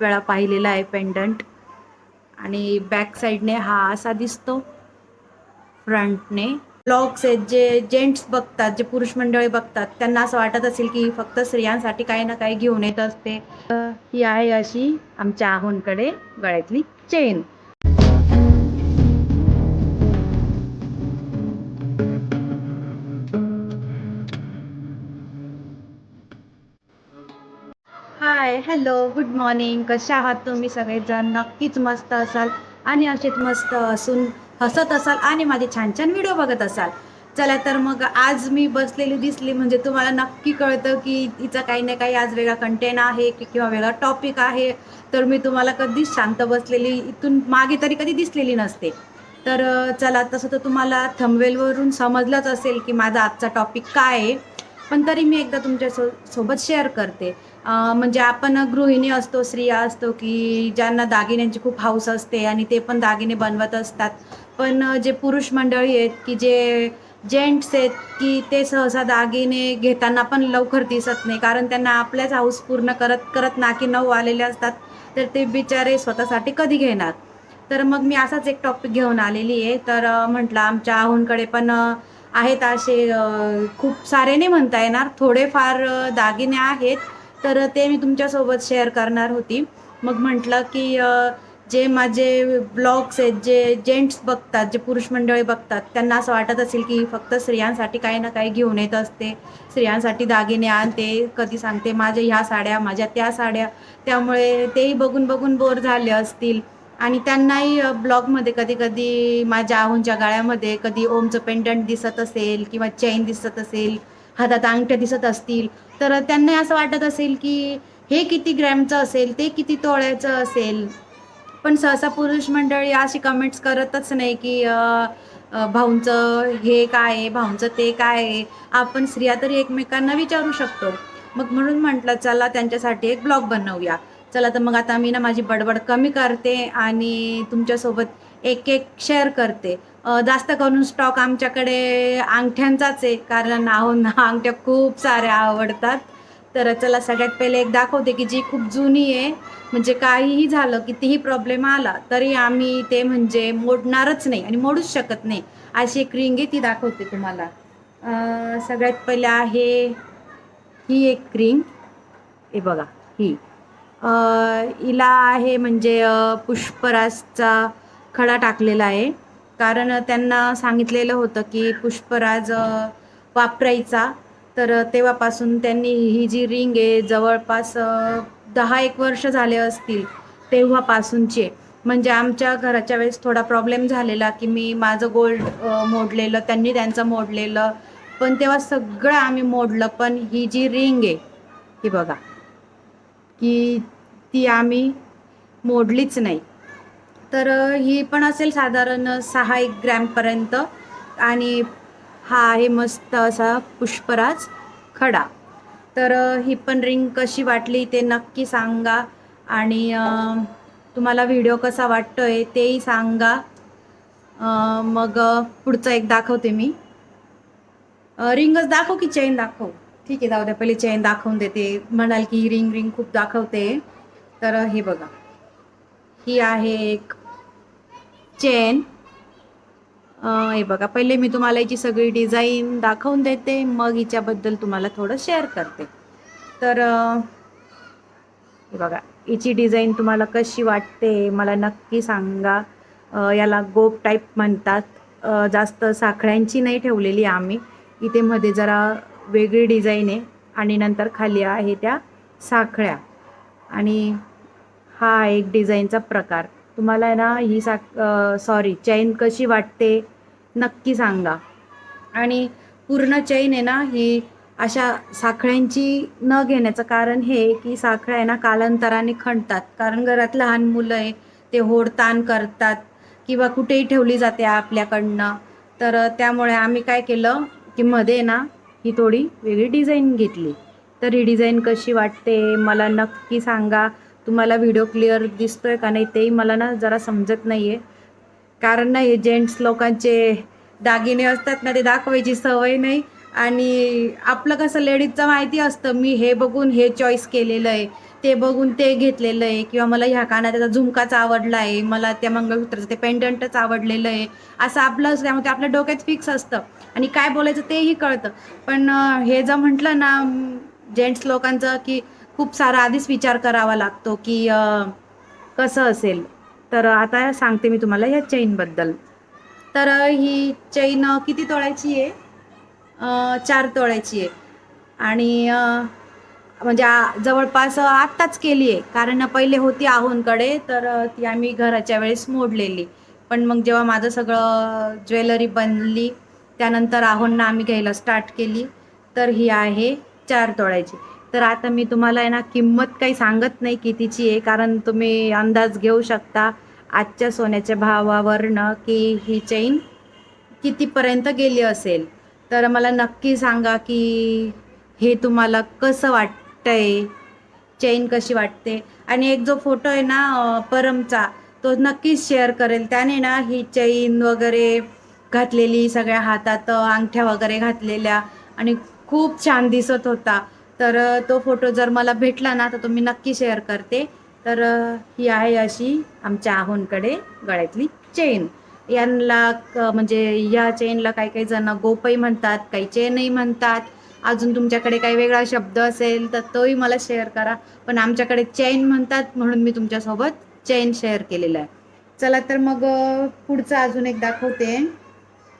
वेळा पाहिलेला आहे पेंडंट आणि बॅक साईडने हा असा दिसतो. फ्रंटने ब्लॉग्स आहेत जे जेंट्स बघतात जे पुरुष मंडळी बघतात त्यांना असं वाटत असेल की फक्त स्त्रियांसाठी काही ना काही घेऊन येत असते. ही आहे अशी आमच्या आहोंकडे गळ्यातली chain hi hello good morning कशा आहात तुम्ही सगळेजण? नक्कीच मस्त असाल आणि असेच मस्त असून हसत असाल आणि माझे छान छान व्हिडिओ बघत असाल. चला तर मग आज मी बसलेली दिसली म्हणजे तुम्हाला नक्की कळतं की तिचा काही ना काही आज वेगळा कंटेंट आहे की किंवा वेगळा टॉपिक आहे. तर मी तुम्हाला कधीच शांत बसलेली इथून मागे तरी कधी दिसलेली नसते. तर चला तसं तर तुम्हाला थंबवेलवरून समजलंच असेल की माझा आजचा टॉपिक काय आहे. पण तरी मी एकदा तुमच्या सो सोबत शेअर करते. म्हणजे आपण गृहिणी असतो स्त्रिया असतो की ज्यांना दागिन्यांची खूप हाऊस असते आणि ते पण दागिने बनवत असतात. पण जे पुरुष मंडळी आहेत की जे जेंट्स आहेत की ते सहसा दागिने घेताना पण लवकर दिसत नाही. कारण त्यांना आपल्याच हाऊस पूर्ण करत करत नाकी नऊ आलेले असतात. तर ते बिचारे स्वतःसाठी कधी घेणार? तर मग मी असाच एक टॉपिक घेऊन आलेली आहे. तर म्हटलं आमच्या आहोंकडे पण आहेत असे खूप सारे नाही म्हणता येणार. थोडेफार दागिने आहेत तर ते मी तुमच्यासोबत शेअर करणार होती. मग म्हटलं की जे माझे ब्लॉग्स आहेत जे जेंट्स बघतात जे पुरुष मंडळी बघतात त्यांना असं वाटत असेल की फक्त स्त्रियांसाठी काही ना काही घेऊन येत असते. स्त्रियांसाठी दागिने आणते कधी सांगते माझ्या ह्या साड्या माझ्या त्या साड्या. त्यामुळे तेही बघून बघून बोर झाले असतील. आणि त्यांनाही ब्लॉगमध्ये कधी कधी माझ्या आहोंच्या गाळ्यामध्ये कधी ओमचं पेंडंट दिसत असेल किंवा चैन दिसत असेल हातात अंगठ्या दिसत असतील तर त्यांना असं वाटत असेल की हे किती ग्रॅमचं असेल ते किती तोळ्याचं असेल. पण सहसा पुरुष मंडळी अशी कमेंट्स करतच नाही की भाऊंचं हे काय आहे भाऊंचं ते काय आहे. आपण स्त्रिया तरी एकमेकांना विचारू शकतो. मग म्हणून म्हटलं चला त्यांच्यासाठी एक ब्लॉग बनवूया. चला तर मग आता मी ना माझी बडबड कमी करते आणि तुमच्यासोबत एक एक शेअर करते. जास्त करून स्टॉक आमच्याकडे अंगठ्यांचाच आहे कारण ना अंगठ्या खूप साऱ्या आवडतात. तर चला सगळ्यात पहिले एक दाखवते की जी खूप जुनी आहे म्हणजे काहीही झालं कितीही प्रॉब्लेम आला तरी आम्ही ते म्हणजे मोडणारच नाही आणि मोडूच शकत नाही. अशी एक रिंग आहे ती दाखवते तुम्हाला. सगळ्यात पहिले आहे ही एक रिंग हे बघा ही. हिला आहे म्हणजे पुष्पराजचा खडा टाकलेला आहे. कारण त्यांना सांगितलेलं होतं की पुष्पराज वापरायचा. तर तेव्हापासून त्यांनी ही जी रिंग आहे जवळपास दहा एक वर्ष झाले असतील तेव्हापासूनचे. म्हणजे आमच्या घराच्या वेळेस थोडा प्रॉब्लेम झालेला की मी माझं गोल्ड मोडलेलं त्यांनी त्यांचं मोडलेलं. पण तेव्हा सगळं आम्ही मोडलं पण ही जी रिंग आहे ही बघा. की ती आम्ही मोडलीच नाही. तर ही पण असेल साधारण सहा एक ग्रॅमपर्यंत आणि हा आहे मस्त असा पुष्पराज खडा. तर ही पण रिंग कशी वाटली ते नक्की सांगा आणि तुम्हाला व्हिडिओ कसा वाटतो आहे तेही सांगा. मग पुढचं एक दाखवते मी. रिंगच दाखव की चेन दाखव? ठीक आहे जाऊ द्या. पहिले चेन दाखवून देते. म्हणाल की ही रिंग रिंग खूप दाखवते. तर हे बघा. ही आहे एक चेन हे बघा. पहिले मी तुम्हाला याची सगळी डिझाईन दाखवून देते. मग हिच्याबद्दल तुम्हाला थोडं शेअर करते. तर हे बघा. हिची डिझाईन तुम्हाला कशी वाटते मला नक्की सांगा. याला गोप टाईप म्हणतात. जास्त साखळ्यांची नाही ठेवलेली आम्ही. इथे मध्ये जरा वेगळी डिझाईन आहे आणि नंतर खाली आहे त्या साखळ्या. आणि हा एक डिझाईनचा प्रकार. तुम्हाला आहे ना ही साख सॉरी चैन कशी वाटते नक्की सांगा. आणि पूर्ण चैन आहे ना ही अशा साखळ्यांची न घेण्याचं कारण हे की साखळ्या आहे ना कालांतराने खणतात. कारण घरात लहान मुलं आहे ते होडताण करतात किंवा कुठेही ठेवली जाते आपल्याकडनं. तर त्यामुळे आम्ही काय केलं की मध्ये ना ही थोडी वेगळी डिझाईन घेतली. तर ही डिझाईन कशी वाटते मला नक्की सांगा. तुम्हाला व्हिडिओ क्लिअर दिसतोय का नाही तेही मला ना जरा समजत नाही आहे कारण ना हे जेंट्स लोकांचे दागिने असतात ना ते दाखवायची सवय नाही. आणि आपलं कसं लेडीजचं माहिती असतं मी हे बघून हे चॉईस केलेलं आहे. ते बघून ते घेतलेलं आहे. किंवा मला ह्या कानाचा झुमकाच आवडला आहे मला त्या मंगळसूत्राचं ते पेंडंटच आवडलेलं आहे. असं आपलं त्यामुळे ते आपल्या डोक्यात फिक्स असतं. आणि काय बोलायचं तेही कळतं. पण हे जर म्हटलं ना जेंट्स लोकांचं की खूप सारा आधीच विचार करावा लागतो की कसं असेल. तर आता सांगते मी तुम्हाला ह्या चेनबद्दल तर ही चेन किती तोळ्याची आहे? चार तोळ्याची आहे. आणि म्हणजे आ- जवळपास आत्ताच केली आहे. कारण पहिले होती आहोंकडे तर ती आम्ही घराच्या वेळेस मोडलेली. पण मग जेव्हा माझं सगळं ज्वेलरी बनली त्यानंतर आहोंना आम्ही घ्यायला स्टार्ट केली. तर ही आहे चार तोळ्याची. तर आता मी तुम्हाला आहे ना किंमत काही सांगत नाही कितीची आहे कारण तुम्ही अंदाज घेऊ शकता आजच्या सोन्याच्या भावावरनं की ही चेन कितीपर्यंत गेली असेल. तर मला नक्की सांगा की हे तुम्हाला कसं आहे चेन कशी वाटते? आणि एक जो फोटो आहे ना परमचा तो नक्कीच शेअर करेल. त्याने ना ही चेन वगैरे घातलेली सगळ्या हातात अंगठ्या वगैरे घातलेल्या आणि खूप छान दिसत होता. तर तो फोटो जर मला भेटला ना तर तो मी नक्की शेअर करते. तर ही आहे अशी आमच्या आहोंकडे गळ्यातली चेन. यांना म्हणजे या चेनला काही काही जण गोपई म्हणतात काही चेनही म्हणतात. अजून तुमच्याकडे काही वेगळा शब्द असेल तर तोही मला शेअर करा. पण आमच्याकडे चैन म्हणतात म्हणून मी तुमच्यासोबत चैन शेअर केलेला आहे. चला तर मग पुढचं अजून एक दाखवते.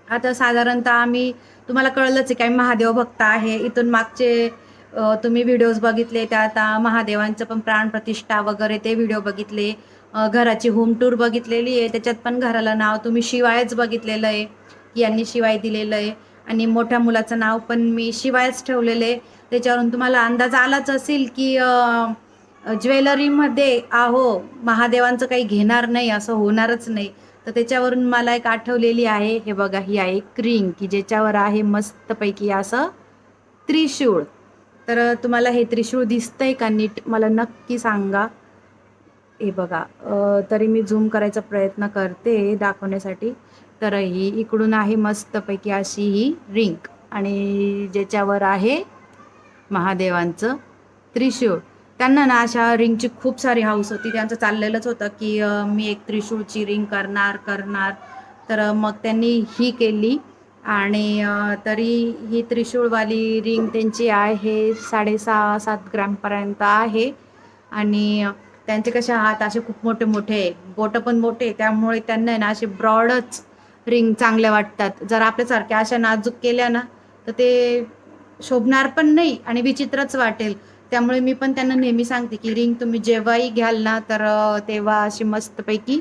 आता साधारणतः आम्ही तुम्हाला कळलंच आहे काही महादेव भक्त आहे. इथून मागचे तुम्ही व्हिडिओज बघितले त्या आता महादेवांचं पण प्राणप्रतिष्ठा वगैरे ते व्हिडिओ बघितले. घराची होम टूर बघितलेली आहे. त्याच्यात पण घराला नाव तुम्ही शिवायच बघितलेलं आहे. की यांनी शिवाय दिलेलं आहे. आणि मोठ्या मुलाचं नाव पण मी शिवायच ठेवलेले त्याच्यावरून तुम्हाला अंदाज आलाच असेल की ज्वेलरीमध्ये आहो महादेवांचं काही घेणार नाही असं होणारच नाही. तर त्याच्यावरून मला एक आठवलेली आहे हे बघा ही आहे क्रिंग की ज्याच्यावर आहे मस्तपैकी असं त्रिशूळ. तर तुम्हाला हे त्रिशूळ दिसतंय का नीट मला नक्की सांगा. हे बघा तरी मी झूम करायचा प्रयत्न करते दाखवण्यासाठी. तर ही इकडून आहे मस्तपैकी अशी ही रिंग आणि ज्याच्यावर आहे महादेवांचं त्रिशूळ. त्यांना ना अशा रिंगची खूप सारी हाऊस होती. त्यांचं चाललेलंच होतं की मी एक त्रिशूळची रिंग करणार करणार. तर मग त्यांनी ही केली. आणि तरी ही त्रिशूळवाली रिंग त्यांची आहे साडेसहा सात ग्रॅमपर्यंत आहे. आणि त्यांचे कसे हात असे खूप मोठे मोठे बोटं पण मोठे. त्यामुळे त्यांना आहे ना असे ब्रॉडच रिंग चांगल्या वाटतात. जर आपल्यासारख्या अशा नाजूक केल्या ना तर ते शोभणार पण नाही आणि विचित्रच वाटेल. त्यामुळे मी पण त्यांना नेहमी सांगते की रिंग तुम्ही जेव्हाही घ्याल ना तर तेव्हा अशी मस्तपैकी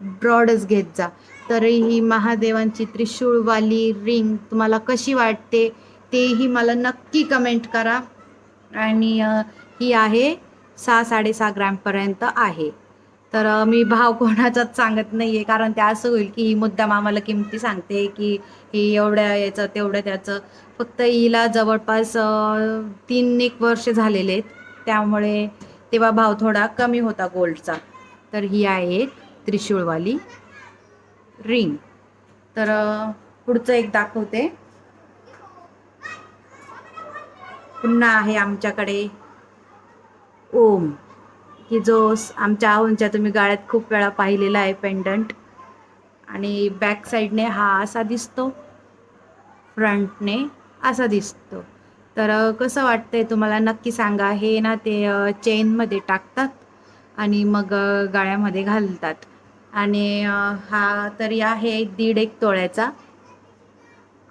ब्रॉडच घेत जा. तर ही महादेवांची त्रिशूळवाली रिंग तुम्हाला कशी वाटते तेही मला नक्की कमेंट करा. आणि ही आहे सहा साडेसहा ग्रॅमपर्यंत आहे. तर मी भाव कोणाचाच सांगत नाही आहे कारण ते असं होईल की ही मुद्दाम आम्हाला किमती सांगते की ही एवढ्या याचं तेवढं त्याचं. फक्त हिला जवळपास तीन एक वर्ष झालेले आहेत. त्यामुळे तेव्हा भाव थोडा कमी होता गोल्डचा. तर ही आहे एक त्रिशूळवाली रिंग. तर पुढचं एक दाखवते. पुन्हा आहे आमच्याकडे ओम. की जो आमच्या आहोंच्या तुम्ही गाळ्यात खूप वेळा पाहिलेला आहे पेंडंट आणि बॅक साईडने हा असा दिसतो. फ्रंटने असा दिसतो. तर कसं वाटतंय तुम्हाला? नक्की सांगा. हे ना ते चेनमध्ये टाकतात आणि मग गाळ्यामध्ये घालतात. आणि हा तरी आहे दीड एक तोळ्याचा.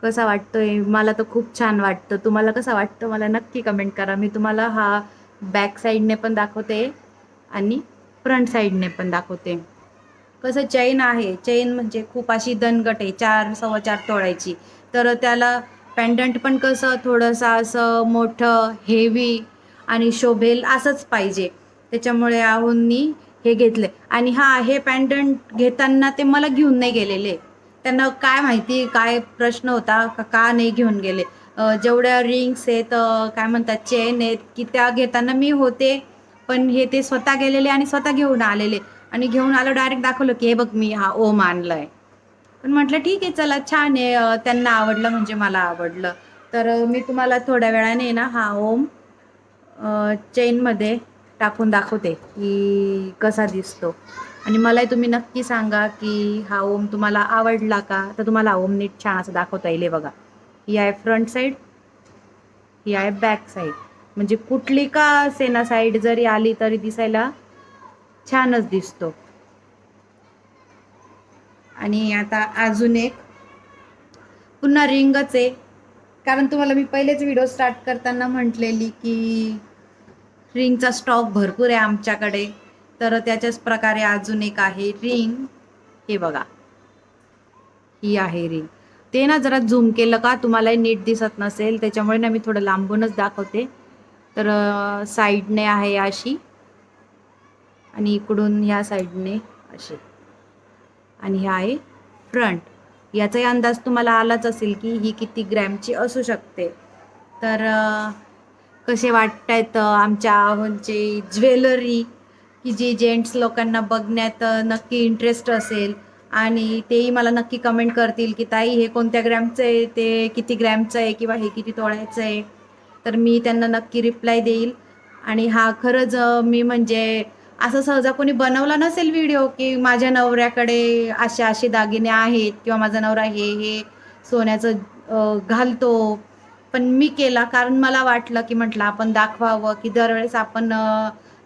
कसा वाटतोय? मला तर खूप छान वाटतं. तुम्हाला कसं वाटतं? मला नक्की कमेंट करा. मी तुम्हाला हा बॅक साईडने पण दाखवते. आणि फ्रंट साईडने पण दाखवते. कसं चैन आहे चैन म्हणजे खूप अशी दणगट आहे चार सव्वा चार तोळायची. तर त्याला पॅन्डंट पण कसं थोडंसं असं मोठं हेवी आणि शोभेल असंच पाहिजे. त्याच्यामुळे आहोंनी हे घेतले आणि हा हे पॅन्डंट घेताना ते मला घेऊन नाही गेलेले. त्यांना काय माहिती काय प्रश्न होता का का नाही घेऊन गेले. जेवढ्या रिंग्स आहेत काय म्हणतात चेन आहेत की त्या घेताना मी होते पण हे ते स्वतः गेलेले आणि स्वतः घेऊन आलेले. आणि घेऊन आलो डायरेक्ट दाखवलं की हे बघ मी हा ओम आणलाय. पण म्हटलं ठीक आहे चला छान आहे. त्यांना आवडलं म्हणजे मला आवडलं. तर मी तुम्हाला थोड्या वेळाने ना हा ओम चेनमध्ये टाकून दाखवते की कसा दिसतो. आणि मलाही तुम्ही नक्की सांगा की हा ओम तुम्हाला आवडला का? तर तुम्हाला ओम नीट छान असं दाखवता येईल बघा. ही आहे फ्रंट साईड ही आहे बॅक साईड म्हणजे कुठली का सेना साईड जरी आली तरी दिसायला छानच दिसतो. आणि आता अजून एक. पुन्हा रिंगच आहे. कारण तुम्हाला मी पहिलेच व्हिडिओ स्टार्ट करताना म्हटलेली की रिंगचा स्टॉक भरपूर आहे आमच्याकडे. तर त्याच्याच प्रकारे अजून एक आहे रिंग. हे बघा. ही आहे रिंग. ते ना जरा झूम केलं का तुम्हाला नीट दिसत नसेल. त्याच्यामुळे ना मी थोडं लांबूनच दाखवते. तर साईडने आहे अशी आणि इकडून ह्या साईडने अशी. आणि हे आहे फ्रंट. याचाही अंदाज तुम्हाला आलाच असेल की ही किती ग्रॅमची असू शकते. तर कसे वाटत आहेत आमच्या म्हणजे ज्वेलरी की जी जेंट्स लोकांना बघण्यात नक्की इंटरेस्ट असेल. आणि तेही मला नक्की कमेंट करतील की ताई हे कोणत्या ग्रॅमचं आहे? ते किती ग्रॅमचं आहे? किंवा हे किती तोळ्याचं आहे? तर मी त्यांना नक्की रिप्लाय देईल. आणि हा खरंच मी म्हणजे असं सहजा कोणी बनवला नसेल व्हिडिओ की माझ्या नवऱ्याकडे असे असे दागिने आहेत किंवा माझा नवरा हे हे सोन्याचं घालतो. पण मी केला कारण मला वाटलं की म्हटलं आपण दाखवावं की दरवेळेस आपण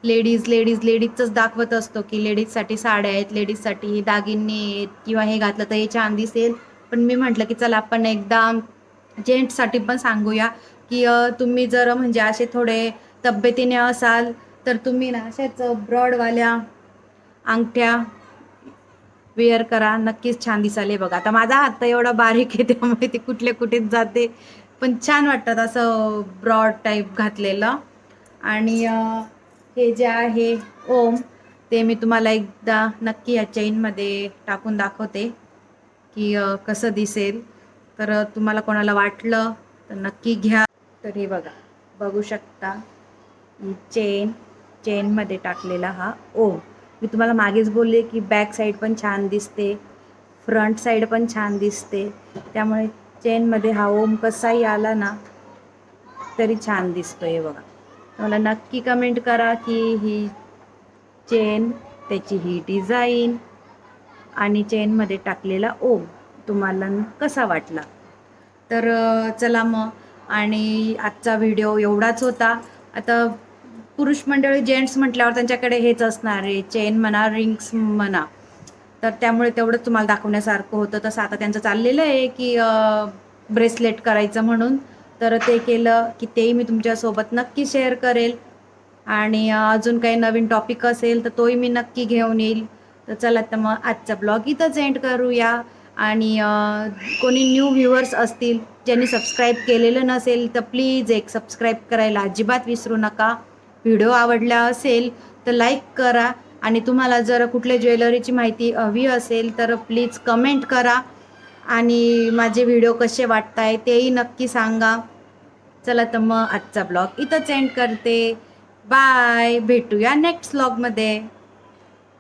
लेडीज लेडीज लेडीजच दाखवत असतो की लेडीजसाठी साड्या आहेत लेडीजसाठी दागिने आहेत किंवा हे घातलं तर हे छान दिसेल. पण मी म्हटलं की चला आपण एकदा जेंट्ससाठी पण सांगूया. की तुम्ही जर म्हणजे असे थोडे तब्येतीने असाल तर तुम्ही ना अशाच ब्रॉडवाल्या अंगठ्या वेअर करा. नक्कीच छान दिसाल हे बघा. आता माझा हात तर एवढा बारीक आहे त्यामुळे ते कुठले कुठेच जाते. पण छान वाटतात असं ब्रॉड टाईप घातलेलं. आणि हे जे आहे ओम ते मी तुम्हाला एकदा नक्की या चेनमध्ये टाकून दाखवते की कसं दिसेल. तर तुम्हाला कोणाला वाटलं तर नक्की घ्या. तर हे बघा. बघू शकता. चेन चेनमध्ये टाकलेला हा ओ मी तुम्हाला मागेच बोलले की बॅक साईड पण छान दिसते. फ्रंट साईड पण छान दिसते. त्यामुळे चेनमध्ये हा ओम कसाही आला ना तरी छान दिसतो हे बघा. मला नक्की कमेंट करा की ही चेन त्याची ही डिझाईन आणि चेनमध्ये टाकलेला ओम तुम्हाला कसा वाटला? तर चला मग. आणि आजचा व्हिडिओ एवढाच होता. आता पुरुष मंडळी जेंट्स म्हटल्यावर त्यांच्याकडे हेच असणार आहे. चेन म्हणा रिंग्स म्हणा. तर त्यामुळे तेवढंच तुम्हाला दाखवण्यासारखं होतं. तसं आता त्यांचं चाललेलं आहे की ब्रेसलेट करायचं म्हणून. तर ते केलं की तेही मी तुमच्यासोबत नक्की शेअर करेल. आणि अजून काही नवीन टॉपिक असेल तर तोही मी नक्की घेऊन येईल. तर चला तर मग आजचा ब्लॉग इथंच एंड करूया. आणि कोणी न्यू व्ह्युअर्स असतील ज्यांनी सबस्क्राईब केलेलं नसेल तर प्लीज एक सबस्क्राईब करायला अजिबात विसरू नका. व्हिडिओ आवडला असेल तर लाईक करा. आणि तुम्हाला जर कुठल्या ज्वेलरीची माहिती हवी असेल तर प्लीज कमेंट करा. आणि माझे व्हिडिओ कसे वाटत आहे तेही नक्की सांगा. चला तर मग आजचा ब्लॉग इथंच एंड करते. बाय भेटूया नेक्स्ट ब्लॉगमध्ये